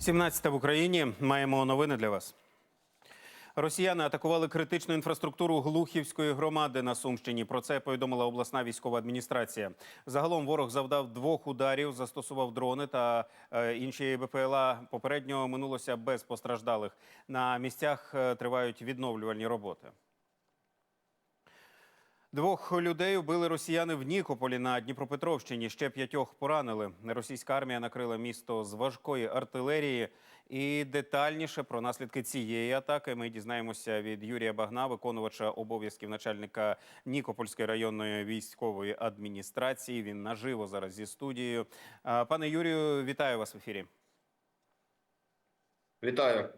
17 в Україні маємо новини для вас. Росіяни атакували критичну інфраструктуру Глухівської громади на Сумщині. Про це повідомила обласна військова адміністрація. Загалом ворог завдав двох ударів, застосував дрони та е, інші БПЛА. Попередньо минулося без постраждалих. На місцях е, тривають відновлювальні роботи. Двох людей вбили росіяни в Нікополі на Дніпропетровщині. Ще п'ятьох поранили. Російська армія накрила місто з важкої артилерії. І детальніше про наслідки цієї атаки ми дізнаємося від Юрія Багна, виконувача обов'язків начальника Нікопольської районної військової адміністрації. Він наживо зараз зі студією. Пане Юрію, вітаю вас в ефірі. Вітаю.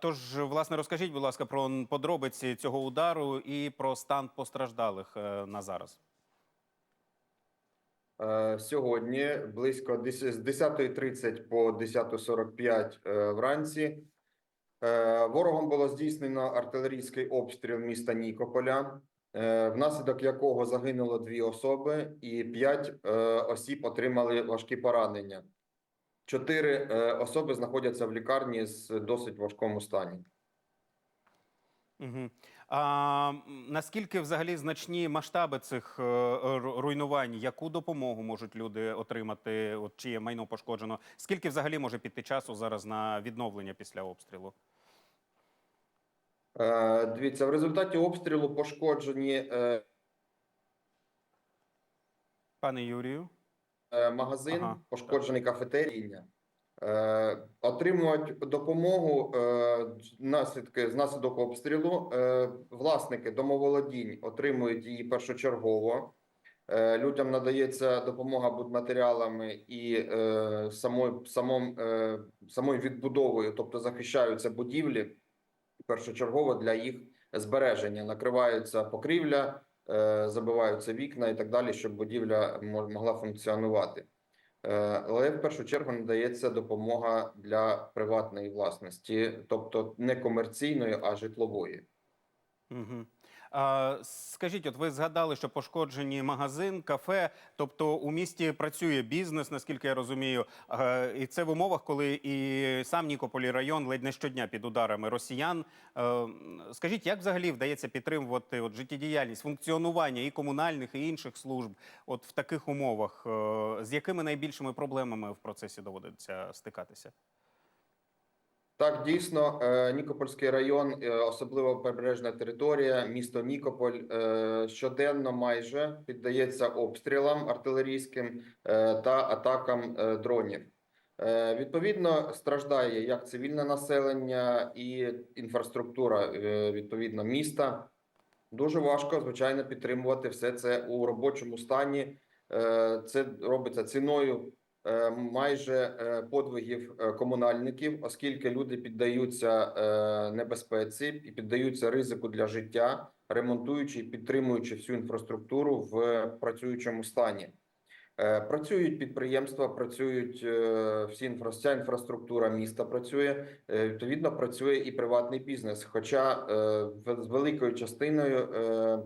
Тож, власне, розкажіть, будь ласка, про подробиці цього удару і про стан постраждалих е, на зараз. Е, Сьогодні близько з 10.30 по 10.45 е, вранці ворогом було здійснено артилерійський обстріл міста Нікополя, внаслідок якого загинуло дві особи, і п'ять осіб отримали важкі поранення. Чотири е, особи знаходяться в лікарні з досить важкому стані. Угу. А наскільки взагалі значні масштаби цих е, руйнувань? Яку допомогу можуть люди отримати? От чиє майно пошкоджено? Скільки взагалі може піти часу зараз на відновлення після обстрілу? Е, Дивіться, в результаті обстрілу пошкоджені е, Пане Юрію? Е, магазин, Ага, пошкоджений кафетерійня. Е, отримують допомогу е, наслідки з наслідок обстрілу. Е, власники домоволодінь отримують її першочергово. Е, людям надається допомога будматеріалами і е, самою, самом, е, самою відбудовою, тобто захищаються будівлі першочергово для їх збереження. Накриваються покрівля, забиваються вікна і так далі, щоб будівля могла функціонувати. Е, Але в першу чергу надається допомога для приватної власності, тобто не комерційної, а житлової. Угу. Скажіть, от ви згадали, що пошкоджені магазин, кафе, тобто у місті працює бізнес, наскільки я розумію, і це в умовах, коли і сам Нікополі район ледь не щодня під ударами росіян. Е, Скажіть, як взагалі вдається підтримувати от життєдіяльність, функціонування і комунальних, і інших служб, от в таких умовах, Е, з якими найбільшими проблемами в процесі доводиться стикатися? Так, дійсно, е, Нікопольський район, е, особливо прибережна територія, місто Нікополь е, щоденно майже піддається обстрілам артилерійським та атакам дронів. Відповідно, страждає як цивільне населення і інфраструктура відповідно міста. Дуже важко, звичайно, підтримувати все це у робочому стані. Це робиться ціною майже е, подвигів е, комунальників, оскільки люди піддаються е, небезпеці і піддаються ризику для життя, ремонтуючи і підтримуючи всю інфраструктуру в працюючому стані. Е, Працюють підприємства, працюють е, всі інфра, вся інфраструктура міста працює. Е, Відповідно, працює і приватний бізнес. Хоча е, з великою частиною е,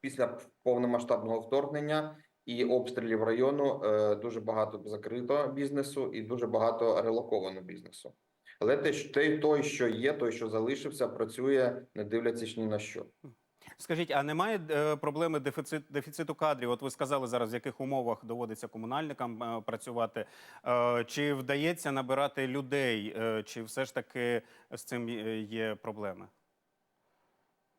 після повномасштабного вторгнення і обстрілів району е, дуже багато закрито бізнесу і дуже багато релоковано бізнесу. Але те, той, що є, той, що залишився, працює, не дивлячись ні на що. Скажіть, а немає е, проблеми дефіцит, дефіциту кадрів? От ви сказали зараз, в яких умовах доводиться комунальникам е, працювати. Е, чи вдається набирати людей, е, чи все ж таки з цим є- є проблеми?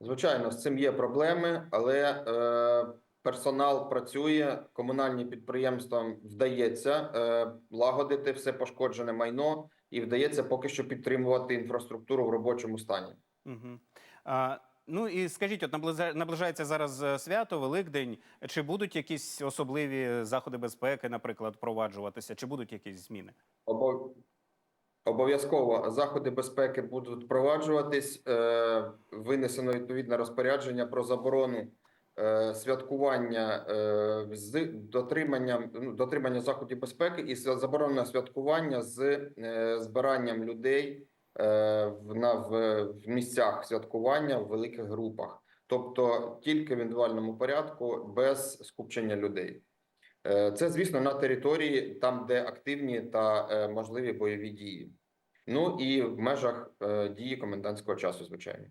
Звичайно, з цим є проблеми, але е, персонал працює, комунальні підприємствам вдається е, лагодити все пошкоджене майно і вдається поки що підтримувати інфраструктуру в робочому стані. Угу. А, ну і скажіть, от наближа- наближається зараз е, свято, Великдень. Чи будуть якісь особливі заходи безпеки, наприклад, впроваджуватися, чи будуть якісь зміни? Обов- Обов'язково заходи безпеки будуть впроваджуватись. Е, винесено відповідне розпорядження про заборону святкування е, з дотриманням ну, дотримання заходів безпеки і с- святкування з е, збиранням людей е, в, на, в, в місцях святкування в великих групах, тобто тільки в індивідуальному порядку без скупчення людей. Е, Це, звісно, на території, там, де активні та е, можливі бойові дії. Ну і в межах е, дії комендантського часу, звичайно.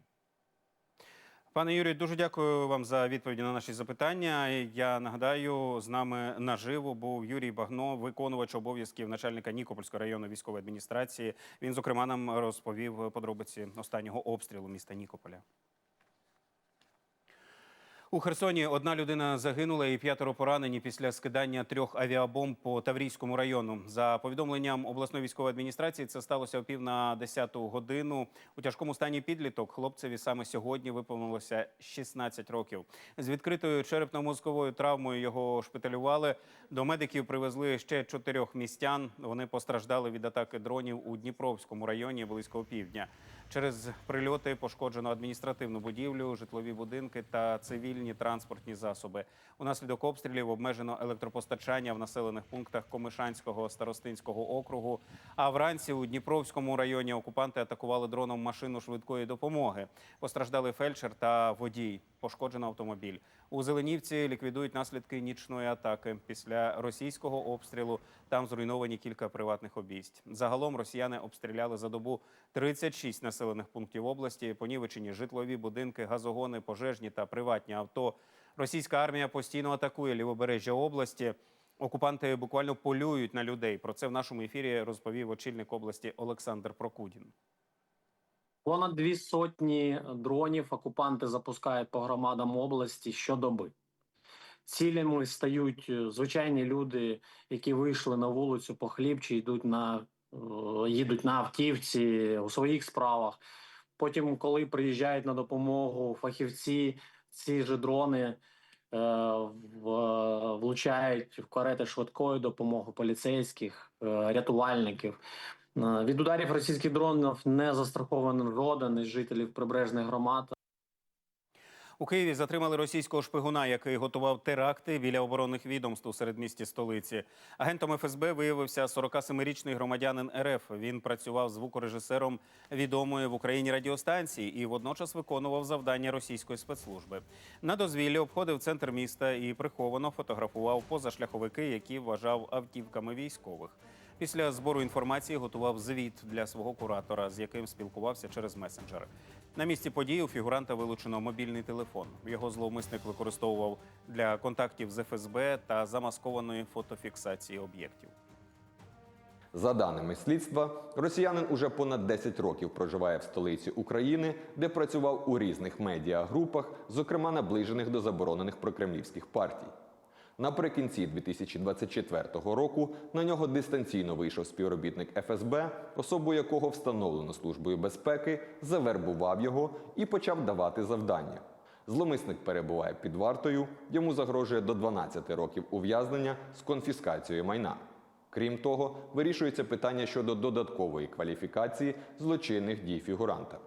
Пане Юрію, дуже дякую вам за відповіді на наші запитання. Я нагадаю, з нами наживо був Юрій Багно, виконувач обов'язків начальника Нікопольської районної військової адміністрації. Він, зокрема, нам розповів подробиці останнього обстрілу міста Нікополя. У Херсоні одна людина загинула і п'ятеро поранені після скидання трьох авіабомб по Таврійському району. За повідомленням обласної військової адміністрації, це сталося о пів на 10 годину. У тяжкому стані підліток хлопцеві саме сьогодні виповнилося 16 років. З відкритою черепно-мозковою травмою його шпиталювали. До медиків привезли ще чотирьох містян. Вони постраждали від атаки дронів у Дніпровському районі близько півдня. Через прильоти пошкоджено адміністративну будівлю, житлові будинки та цивільні транспортні засоби. Унаслідок обстрілів обмежено електропостачання в населених пунктах Комишанського старостинського округу. А вранці у Дніпровському районі окупанти атакували дроном машину швидкої допомоги. Постраждали фельдшер та водій. Пошкоджено автомобіль. У Зеленівці ліквідують наслідки нічної атаки. Після російського обстрілу там зруйновані кілька приватних обійсть. Загалом росіяни обстріляли за добу 36 населених пунктів області. Понівечені житлові будинки, газогони, пожежні та приватні авто. Російська армія постійно атакує лівобережжя області. Окупанти буквально полюють на людей. Про це в нашому ефірі розповів очільник області Олександр Прокудін. Понад дві сотні дронів окупанти запускають по громадам області щодоби. Цілями стають е, звичайні люди, які вийшли на вулицю по хліб чи йдуть на е, їдуть на автівці у своїх справах. Потім, коли приїжджають на допомогу фахівці, ці ж дрони е, влучають в карети швидкої допомоги поліцейських, е, рятувальників. Е, Від ударів російських дронів не застрахований із жителів прибережних громад. У Києві затримали російського шпигуна, який готував теракти біля оборонних відомств у середмісті столиці. Агентом ФСБ виявився 47-річний громадянин РФ. Він працював звукорежисером відомої в Україні радіостанції і водночас виконував завдання російської спецслужби. На дозвіллі обходив центр міста і приховано фотографував позашляховики, які вважав автівками військових. Після збору інформації готував звіт для свого куратора, з яким спілкувався через месенджер. На місці події у фігуранта вилучено мобільний телефон. Його зловмисник використовував для контактів з ФСБ та замаскованої фотофіксації об'єктів. За даними слідства, росіянин уже понад 10 років проживає в столиці України, де працював у різних медіагрупах, зокрема наближених до заборонених прокремлівських партій. Наприкінці 2024 року на нього дистанційно вийшов співробітник ФСБ, особу якого встановлено службою безпеки, завербував його і почав давати завдання. Зломисник перебуває під вартою, йому загрожує до 12 років ув'язнення з конфіскацією майна. Крім того, вирішується питання щодо додаткової кваліфікації злочинних дій фігуранта.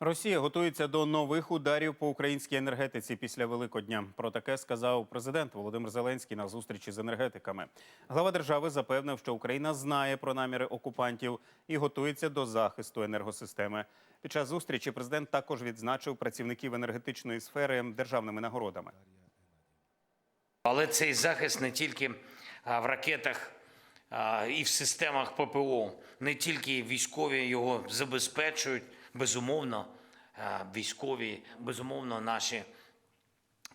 Росія готується до нових ударів по українській енергетиці після Великодня. Про таке сказав президент Володимир Зеленський на зустрічі з енергетиками. Глава держави запевнив, що Україна знає про наміри окупантів і готується до захисту енергосистеми. Під час зустрічі президент також відзначив працівників енергетичної сфери державними нагородами. Але цей захист не тільки в ракетах і в системах ППО, не тільки військові його забезпечують, безумовно, військові, безумовно, наші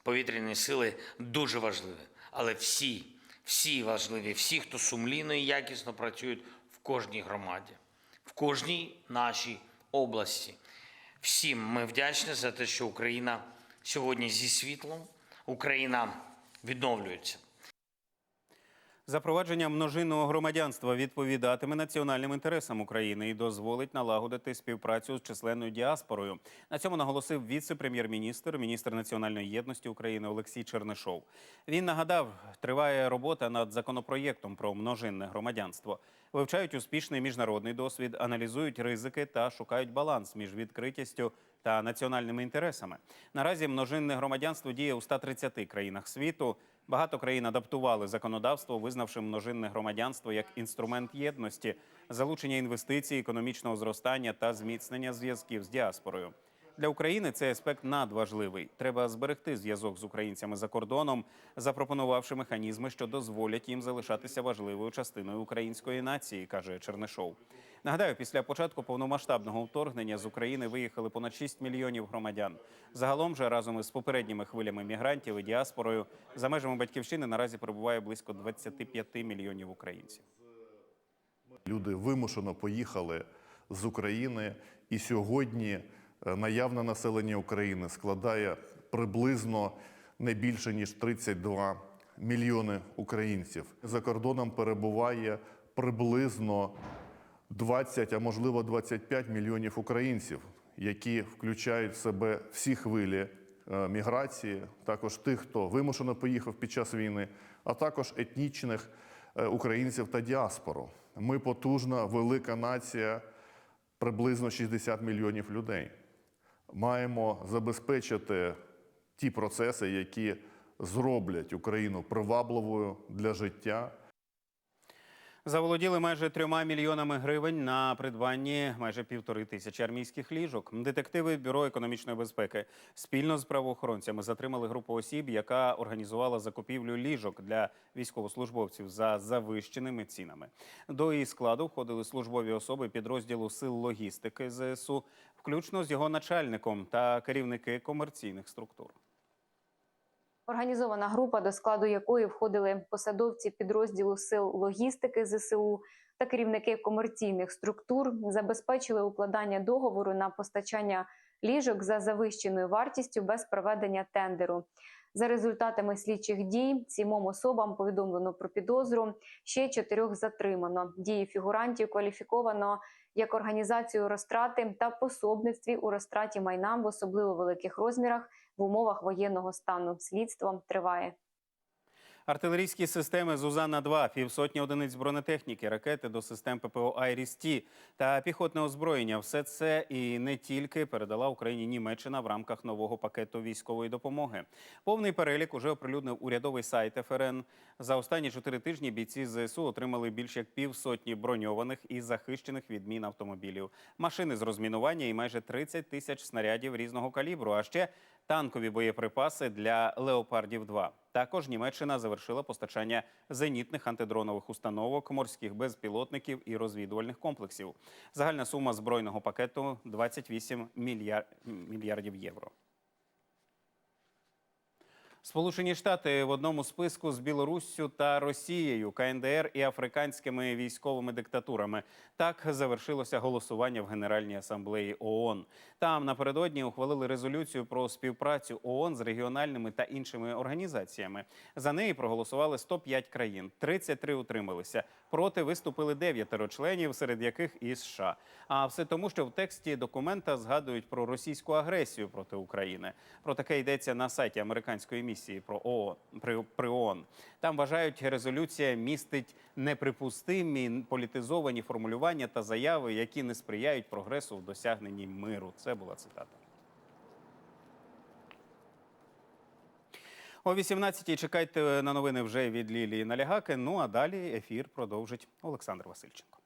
повітряні сили дуже важливі. Але всі, всі важливі, всі, хто сумлінно і якісно працюють в кожній громаді, в кожній нашій області. Всім ми вдячні за те, що Україна сьогодні зі світлом, Україна відновлюється. Запровадження множинного громадянства відповідатиме національним інтересам України і дозволить налагодити співпрацю з численною діаспорою. На цьому наголосив віце-прем'єр-міністр, міністр національної єдності України Олексій Чернишов. Він нагадав, триває робота над законопроєктом про множинне громадянство. Вивчають успішний міжнародний досвід, аналізують ризики та шукають баланс між відкритістю та національними інтересами. Наразі множинне громадянство діє у 130 країнах світу. Багато країн адаптували законодавство, визнавши множинне громадянство як інструмент єдності, залучення інвестицій, економічного зростання та зміцнення зв'язків з діаспорою. Для України цей аспект надважливий. Треба зберегти зв'язок з українцями за кордоном, запропонувавши механізми, що дозволять їм залишатися важливою частиною української нації, каже Чернишов. Нагадаю, після початку повномасштабного вторгнення з України виїхали понад 6 мільйонів громадян. Загалом же разом із попередніми хвилями мігрантів і діаспорою за межами батьківщини наразі перебуває близько 25 мільйонів українців. Люди вимушено поїхали з України, і сьогодні наявне населення України складає приблизно не більше ніж 32 мільйони українців. За кордоном перебуває приблизно 20, а можливо 25 мільйонів українців, які включають в себе всі хвилі е, міграції, також тих, хто вимушено поїхав під час війни, а також етнічних е, українців та діаспору. Ми потужна, велика нація, приблизно 60 мільйонів людей. Маємо забезпечити ті процеси, які зроблять Україну привабливою для життя, Заволоділи майже трьома мільйонами гривень на придбанні майже півтори тисячі армійських ліжок. Детективи Бюро економічної безпеки спільно з правоохоронцями затримали групу осіб, яка організувала закупівлю ліжок для військовослужбовців за завищеними цінами. До її складу входили службові особи підрозділу сил логістики ЗСУ, включно з його начальником та керівники комерційних структур. Організована група, до складу якої входили посадовці підрозділу сил логістики ЗСУ та керівники комерційних структур, забезпечили укладання договору на постачання ліжок за завищеною вартістю без проведення тендеру. За результатами слідчих дій сімом особам повідомлено про підозру. Ще чотирьох затримано. Дії фігурантів кваліфіковано як організацію розтрати та пособництві у розтраті майна в особливо великих розмірах в умовах воєнного стану. Слідство триває. Артилерійські системи Зузана-2, півсотні одиниць бронетехніки, ракети до систем ППО «Айріс-Ті» та піхотне озброєння – все це і не тільки передала Україні Німеччина в рамках нового пакету військової допомоги. Повний перелік уже оприлюднив урядовий сайт ФРН. За останні чотири тижні бійці ЗСУ отримали більше як півсотні броньованих і захищених від мін автомобілів, машини з розмінування і майже 30 тисяч снарядів різного калібру, а ще танкові боєприпаси для Леопардів 2 Також Німеччина завершила постачання зенітних антидронових установок, морських безпілотників і розвідувальних комплексів. Загальна сума збройного пакету 28 мільярд мільярдів євро. Сполучені Штати в одному списку з Білоруссю та Росією, КНДР і африканськими військовими диктатурами. Так завершилося голосування в Генеральній асамблеї ООН. Там напередодні ухвалили резолюцію про співпрацю ООН з регіональними та іншими організаціями. За неї проголосували 105 країн, 33 утрималися. Проти виступили дев'ятеро членів, серед яких і США. А все тому, що в тексті документа згадують про російську агресію проти України. Про таке йдеться на сайті американської місії про ООН при, при ООН. Там вважають, резолюція містить неприпустимі політизовані формулювання та заяви, які не сприяють прогресу в досягненні миру. Це була цитата. О 18-й чекайте на новини вже від Лілії Налягаки. Ну а далі ефір продовжить Олександр Васильченко.